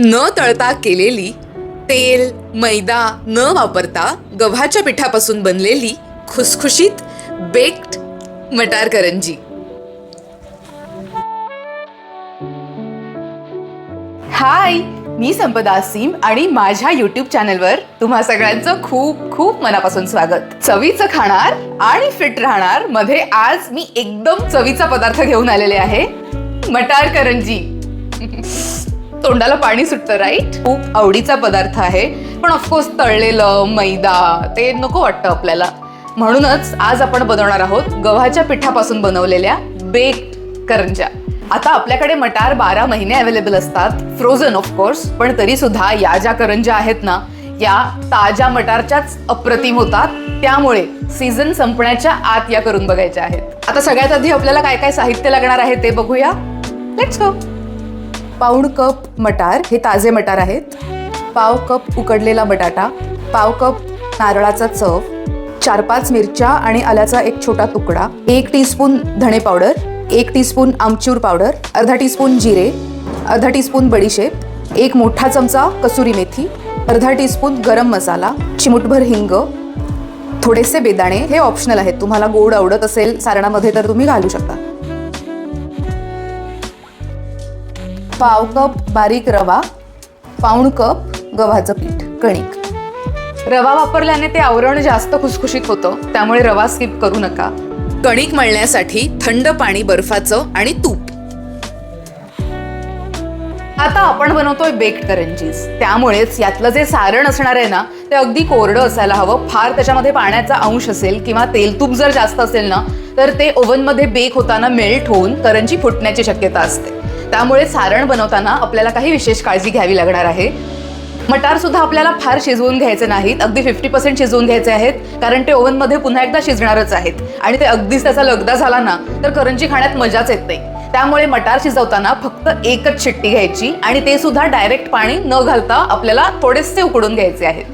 न तळता केलेली तेल मैदा न वापरता गव्हाच्या पिठापासून बनलेली खुसखुशीत बेक्ड मटार करंजी हाय मी संपदा सिम आणि माझ्या युट्यूब चॅनलवर तुम्हा सगळ्यांचं खूप खूप मनापासून स्वागत. चवीचं खाणार आणि फिट राहणार मध्ये आज मी एकदम चवीचा पदार्थ घेऊन आलेले आहे. मटार करंजी तोंडाला पाणी सुटतं राईट खूप आवडीचा पदार्थ आहे. पण ऑफकोर्स तळलेलं मैदा ते नको वाटतं आपल्याला. म्हणूनच आज आपण बनवणार आहोत गव्हाच्या पिठापासून बनवलेल्या बेक्ड करंजा आता आपल्याकडे मटार बारा महिने अवेलेबल असतात फ्रोझन ऑफकोर्स पण तरी सुद्धा या ज्या करंजा आहेत ना या ताज्या मटारच्याच अप्रतिम होतात. त्यामुळे सीझन संपण्याच्या आत या करून बघायच्या आहेत. आता सगळ्यात आधी आपल्याला काय काय साहित्य लागणार आहे ते बघूया. लेट्स गो पाऊण कप मटार हे ताजे मटार आहेत. पाव कप उकडलेला बटाटा पाव कप नारळाचा चव चार पाच मिरच्या आणि आल्याचा एक छोटा तुकडा एक टीस्पून धणे पावडर एक टीस्पून आमचूर पावडर अर्धा टीस्पून जिरे अर्धा टीस्पून बडीशेप एक मोठा चमचा कसुरी मेथी अर्धा टीस्पून गरम मसाला चिमुटभर हिंग. थोडेसे बेदाणे हे ऑप्शनल आहेत. तुम्हाला गोड आवडत असेल सारणामध्ये तर तुम्ही घालू शकता. पाव कप बारीक रवा पाऊण कप गव्हाचं पीठ कणिक. रवा वापरल्याने ते आवरण जास्त खुसखुशीत होतं त्यामुळे रवा स्किप करू नका. कणिक मळण्यासाठी थंड पाणी बर्फाचं आणि तूप. आता आपण बनवतोय बेक्ड करंजीज त्यामुळेच यातलं जे सारण असणार आहे ना ते अगदी कोरडं असायला हवं. फार त्याच्यामध्ये पाण्याचा अंश असेल किंवा तेलतूप जर जास्त असेल ना तर ते ओव्हनमध्ये बेक होताना मेल्ट होऊन करंजी फुटण्याची शक्यता असते. त्यामुळे सारण बनवताना आपल्याला काही विशेष काळजी घ्यावी लागणार आहे. मटार सुद्धा आपल्याला फार शिजवून घ्यायचे नाहीत. अगदी फिफ्टी पर्सेंट शिजवून घ्यायचे आहेत कारण ते ओव्हनमध्ये पुन्हा एकदा शिजणारच आहेत. आणि ते अगदीच त्याचा लगदा झाला ना तर करंजी खाण्यात मजाच येत नाही. त्यामुळे मटार शिजवताना फक्त एकच शिट्टी घ्यायची आणि ते सुद्धा डायरेक्ट पाणी न घालता आपल्याला थोडेसे उकडून घ्यायचे आहेत.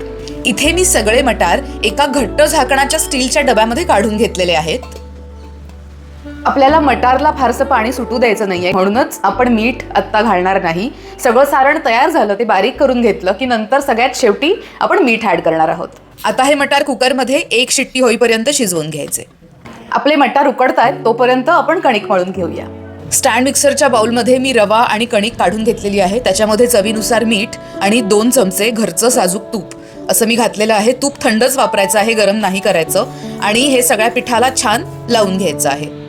इथे मी सगळे मटार एका घट्ट झाकणाच्या स्टीलच्या डब्यामध्ये काढून घेतलेले आहेत. आपल्याला मटारला फारसं पाणी सुटू द्यायचं नाहीये. म्हणूनच आपण मीठ आत्ता घालणार नाही. सगळं सारण तयार झालं ते बारीक करून घेतलं की नंतर सगळ्यात शेवटी आपण मीठ ऍड करणार आहोत. आता हे मटार कुकरमध्ये एक शिट्टी होईपर्यंत शिजवून घ्यायचे. आपले मटार उकडतायत तोपर्यंत आपण कणिक मळून घेऊया. स्टँड मिक्सरच्या बाउलमध्ये मी रवा आणि कणिक काढून घेतलेली आहे. त्याच्यामध्ये चवीनुसार मीठ आणि दोन चमचे घरचं साजूक तूप. असं मी घातलेलं आहे. तूप थंडच वापरायचं आहे गरम नाही करायचं. आणि हे सगळ्या पिठाला छान लावून घ्यायचं आहे.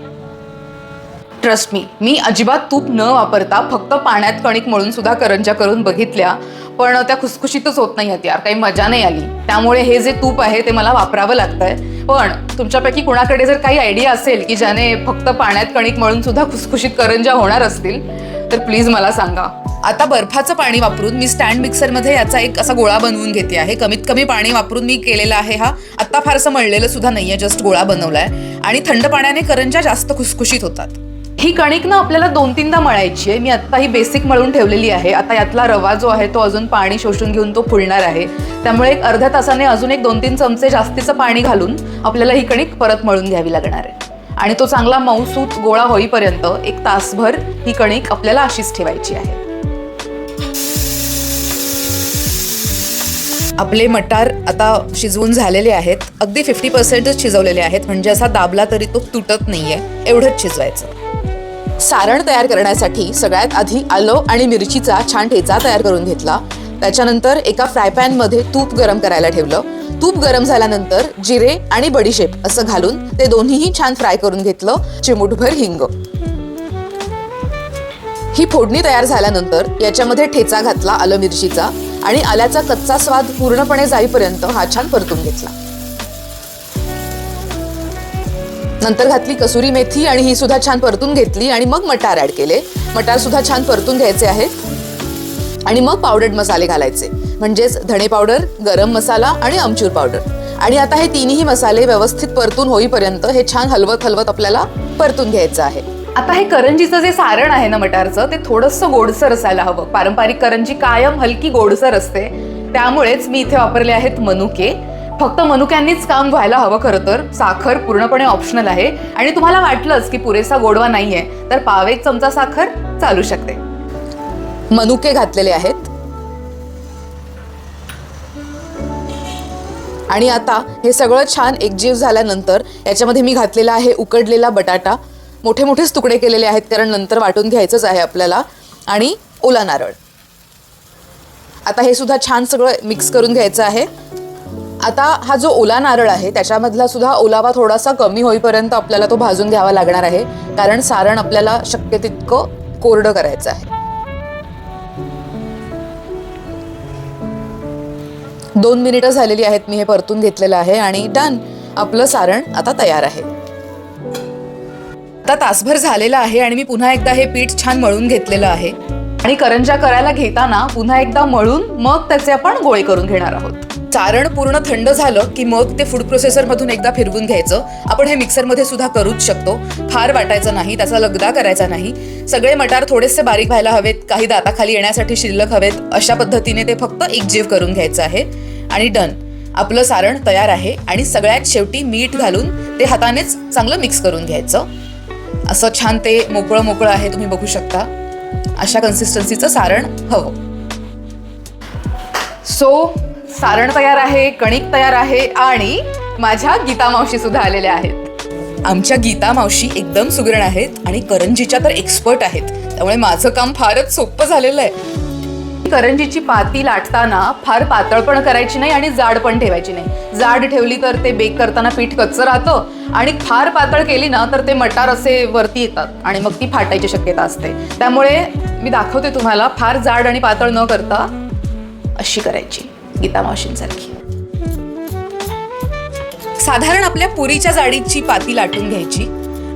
ट्रस्ट मी मी अजिबात तूप न वापरता फक्त पाण्यात कणिक मळून सुद्धा करंजा करून बघितल्या पण त्या खुसखुशीतच होत नाही आहेत यार काही मजा नाही आली. त्यामुळे हे जे तूप आहे ते मला वापरावं लागतंय. पण तुमच्यापैकी कुणाकडे जर काही आयडिया असेल की ज्याने फक्त पाण्यात कणिक मळून सुद्धा खुसखुशीत करंजा होणार असतील तर प्लीज मला सांगा. आता बर्फाचं पाणी वापरून मी स्टँड मिक्सरमध्ये याचा एक असा गोळा बनवून घेते आहे. कमीत कमी पाणी वापरून मी केलेला आहे हा. आत्ता फारसं मळलेलं सुद्धा आहे जस्ट गोळा बनवला आहे आणि थंड पाण्याने करंजा जास्त खुसखुशीत होतात. ही कणिक ना आपल्याला दोन तीनदा मळायची आहे. मी आत्ता ही बेसिक मळून ठेवलेली आहे. आता यातला रवा जो आहे तो अजून पाणी शोषून घेऊन तो फुलणार आहे. त्यामुळे एक अर्ध्या तासाने अजून एक दोन तीन चमचे जास्तीचं पाणी घालून आपल्याला ही कणिक परत मळून घ्यावी लागणार आहे. आणि तो चांगला मऊसूत गोळा होईपर्यंत एक तासभर ही कणिक आपल्याला अशीच ठेवायची आहे. आपले मटार आता शिजवून झालेले आहेत. अगदी फिफ्टी पर्सेंटच शिजवलेले आहेत. म्हणजे असा दाबला तरी तो तुटत नाहीये. एवढंच शिजवायचं. सारण तयार करण्यासाठी सगळ्यात आधी आलं आणि मिरचीचा छान ठेचा तयार करून घेतला. त्याच्यानंतर एका फ्राय पॅनमध्ये तूप गरम करायला ठेवलं. तूप गरम झाल्यानंतर जिरे आणि बडीशेप असं घालून ते दोन्हीही छान फ्राय करून घेतलं. चिमूटभर हिंग. ही फोडणी तयार झाल्यानंतर याच्यामध्ये ठेचा घातला आलं मिरचीचा आणि आल्याचा कच्चा स्वाद पूर्णपणे जाईपर्यंत हा छान परतून घेतला. नंतर घातली कसुरी मेथी आणि ही सुद्धा छान परतून घेतली आणि मग मटार ऍड केले. मटार सुद्धा छान परतून घ्यायचे आहेत. आणि मग पावडर्ड मसाले घालायचे. म्हणजेच धणे पावडर गरम मसाला आणि आमचूर पावडर आणि आता हे तिन्ही मसाले व्यवस्थित परतून होईपर्यंत हे छान हलवत हलवत आपल्याला परतून घ्यायचं आहे. आता हे करंजीचं जे सारण आहे ना मटारचं ते थोडंसं गोडसर असायला हवं. पारंपरिक करंजी कायम हलकी गोडसर असते. त्यामुळेच मी इथे वापरले आहेत मनुके. फक्त मनुक्यांनीच काम व्हायला हवं खरं तर. साखर पूर्णपणे ऑप्शनल आहे. आणि तुम्हाला वाटलंच की पुरेसा गोडवा नाहीये तर पाव एक चमचा साखर चालू शकते. मनुके घातलेले आहेत. आणि आता हे सगळं छान एकजीव झाल्यानंतर याच्यामध्ये मी घातलेला आहे उकडलेला बटाटा. मोठे मोठेच तुकडे केलेले आहेत कारण नंतर वाटून घ्यायचंच आहे आपल्याला. आणि ओला नारळ. आता हे सुद्धा छान सगळं मिक्स करून घ्यायचं आहे. आता हा जो ओला नारळ आहे त्याच्यामधला सुद्धा ओलावा थोडासा कमी होईपर्यंत आपल्याला तो भाजून घ्यावा लागणार आहे. कारण सारण आपल्याला शक्य तितकं कोरडं करायचं आहे. दोन मिनिटं झालेली आहेत मी हे परतून घेतलेलं आहे आणि डन. आपलं सारण आता तयार आहे. आता तासभर झालेलं आहे आणि मी पुन्हा एकदा हे पीठ छान मळून घेतलेलं आहे. आणि करंजा करायला घेताना पुन्हा एकदा मळून मग त्याचे आपण गोळे करून घेणार आहोत. चारण पूर्ण थंड झालं की मग ते फूड प्रोसेसर मधून एकदा फिरवून घ्यायचं. आपण हे मिक्सरमध्ये सुद्धा करूच शकतो. फार वाटायचं नाही त्याचा लगदा करायचा नाही. सगळे मटार थोडेसे बारीक व्हायला हवेत काही दाताखाली येण्यासाठी शिल्लक हवेत अशा पद्धतीने ते फक्त एकजीव करून घ्यायचं आहे. आणि डन आपलं सारण तयार आहे आणि सगळ्यात शेवटी मीठ घालून ते हातानेच चांगलं मिक्स करून घ्यायचं. असं छान ते मोकळं मोकळं आहे तुम्ही बघू शकता. अशा कन्सिस्टन्सीचं सारण हवं. सो सारण तयार आहे कणिक तयार आहे आणि माझ्या गीता मावशी सुद्धा आलेल्या आहेत. आमच्या गीता मावशी एकदम सुगरण आहेत आणि करंजीच्या तर एक्सपर्ट आहेत. त्यामुळे माझं काम फारच सोपं झालेलं आहे. करंजीची पाती लाटताना फार पातळ पण करायची नाही आणि जाड पण ठेवायची नाही. जाड ठेवली तर ते बेक करताना पीठ कच्चं राहतं आणि फार पातळ केली ना तर ते मटार असे वरती येतात आणि मग ती फाटायची शक्यता असते. त्यामुळे मी दाखवते तुम्हाला फार जाड आणि पातळ न करता अशी करायची गीता मावशींसारखी. साधारण आपल्या पुरीच्या जाडीची पाती लाटून घ्यायची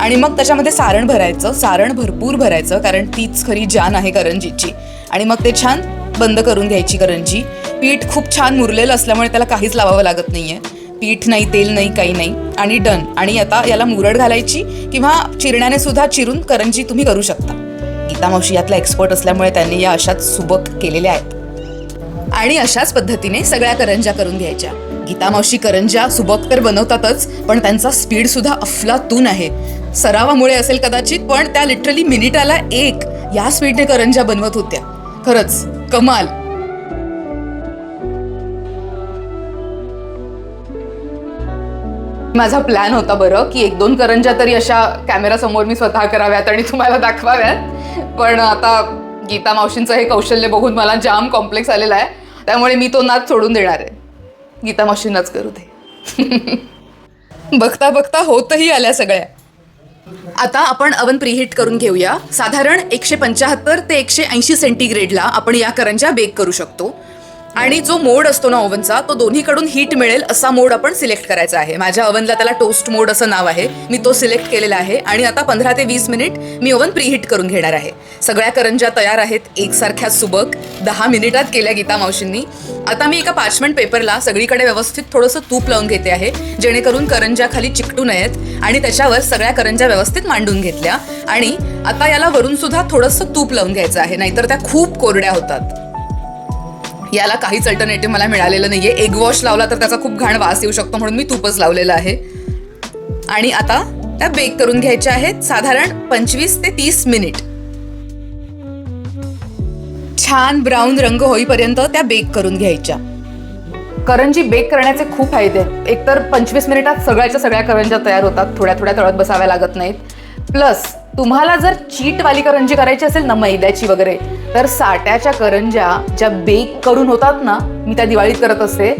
आणि मग त्याच्यामध्ये सारण भरायचं सारण भरपूर भरायचं कारण तीच खरी जान आहे करंजीची. आणि मग ते छान बंद करून घ्यायची करंजी. पीठ खूप छान मुरलेलं असल्यामुळे त्याला काहीच लावावं लागत नाहीये. पीठ नाही तेल नाही काही नाही. आणि डन. आणि आता याला मुरड घालायची किंवा चिरण्याने सुद्धा चिरून करंजी तुम्ही करू शकता. गीता मावशी यातला एक्सपर्ट असल्यामुळे त्यांनी या अशाच सुबक केलेल्या आहेत. आणि अशाच पद्धतीने सगळ्या करंज्या करून घ्यायच्या. गीता मावशी करंज्या सुबक तर बनवतातच पण त्यांचा स्पीड सुद्धा अफलातून आहे. सरावामुळे असेल कदाचित पण त्या लिटरली मिनिटाला एक या स्पीडने करंज्या बनवत होत्या. खरंच कमाल. माझा प्लॅन होता बरं की एक दोन करंज्या तरी अशा कॅमेरासमोर मी स्वतः कराव्यात आणि तुम्हाला दाखवाव्यात. पण आता गीता मावशींचं हे कौशल्य बघून मला जाम कॉम्प्लेक्स आलेला आहे. त्यामुळे मी तो नाच सोडून देणार आहे. गीता मावशींनाच करू दे. बघता बघता होतही आल्या सगळ्या. आता आपण अवन प्रीहीट करून घेऊया. साधारण एकशे पंच्याहत्तर ते एकशे ऐंशी सेंटीग्रेडला आपण या करंजा बेक करू शकतो. आणि जो मोड असतो ना ओव्हनचा तो दोन्हीकडून हीट मिळेल असा मोड आपण सिलेक्ट करायचा आहे. माझ्या ओव्हनला त्याला टोस्ट मोड असं नाव आहे. मी तो सिलेक्ट केलेला आहे आणि आता पंधरा ते वीस मिनिट मी ओव्हन प्रीहीट करून घेणार आहे. सगळ्या करंज्या तयार आहेत. एकसारख्या सुबक. दहा मिनिटात केल्या गीता मावशींनी. आता मी एका पार्चमेंट पेपरला सगळीकडे व्यवस्थित थोडंसं तूप लावून घेते आहे. जेणेकरून करंज्या खाली चिकटू नयेत आणि त्याच्यावर सगळ्या करंज्या व्यवस्थित मांडून घेतल्या. आणि आता याला वरून सुद्धा थोडंसं तूप लावून घ्यायचं आहे. नाहीतर त्या खूप कोरड्या होतात. याला काहीच अल्टरनेटिव्ह मला मिळालेलं नाहीये. एग वॉश लावला तर त्याचा खूप घाण वास येऊ शकतो म्हणून मी तूपच लावलेलं आहे. आणि आता त्या बेक करून घ्यायच्या आहेत साधारण पंचवीस ते तीस मिनिट छान ब्राऊन रंग होईपर्यंत त्या बेक करून घ्यायच्या. करंजी बेक करण्याचे खूप फायदे आहेत. एकतर पंचवीस मिनिटात सगळ्याच्या सगळ्या करंज्या तयार होतात. थोड्या थोड्या तळत बसाव्या लागत नाहीत. प्लस तुम्हाला जर चीटवाली करंजी करायची असेल ना मैद्याची वगैरे तर साट्याच्या करंज्या ज्या बेक करून होतात ना मी त्या दिवाळीत करत असते.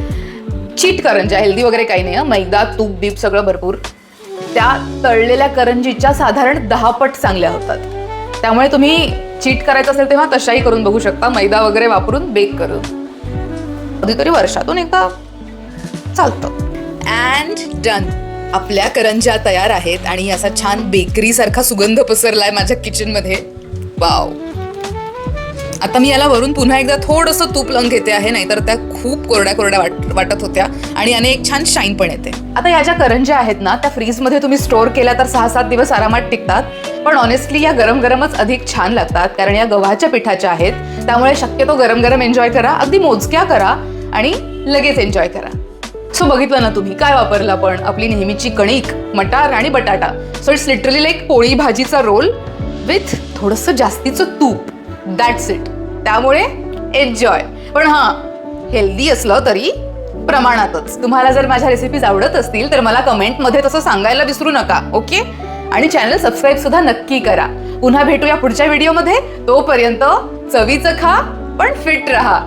चीट करंज्या हेल्दी वगैरे काही नाही मैदा तूप बीप सगळं भरपूर. त्या तळलेल्या करंजीच्या साधारण दहा पट चांगल्या होतात. त्यामुळे तुम्ही चीट करायचं असेल तेव्हा तशाही करून बघू शकता. मैदा वगैरे वापरून बेक करून. कधीतरी वर्षातून एकदा चालतं. अँड डन आपल्या करंज्या तयार आहेत आणि असा छान बेकरी सारखा सुगंध पसरलाय माझ्या किचनमध्ये वाव आता मी याला वरून पुन्हा एकदा थोडंसं तूप लावून घेते आहे नाहीतर त्या खूप कोरड्या कोरड्या वाट वाटत होत्या आणि याने एक छान शाईन पण येते. आता या ज्या करंज्या आहेत ना त्या फ्रीजमध्ये तुम्ही स्टोअर केल्या तर सहा सात दिवस आरामात टिकतात. पण ऑनेस्टली या गरम गरमच अधिक छान लागतात कारण या गव्हाच्या पिठाच्या आहेत. त्यामुळे शक्यतो गरम गरम एन्जॉय करा अगदी मोजक्या करा आणि लगेच एन्जॉय करा. सो बघितलं ना तुम्ही? काय वापरलं आपण? आपली नेहमीची कणिक मटार आणि बटाटा. सो इट्स लिटरली लाईक पोळी भाजीचा रोल विथ थोडंसं जास्तीचं तूप. दॅट्स इट त्यामुळे एन्जॉय पण हां हेल्दी असलं तरी प्रमाणातच. तुम्हाला जर माझ्या रेसिपीज आवडत असतील तर मला कमेंटमध्ये तसं सांगायला विसरू नका ओके आणि चॅनल सबस्क्राईब सुद्धा नक्की करा. पुन्हा भेटूया पुढच्या व्हिडिओमध्ये तोपर्यंत चवीचं खा पण फिट रहा.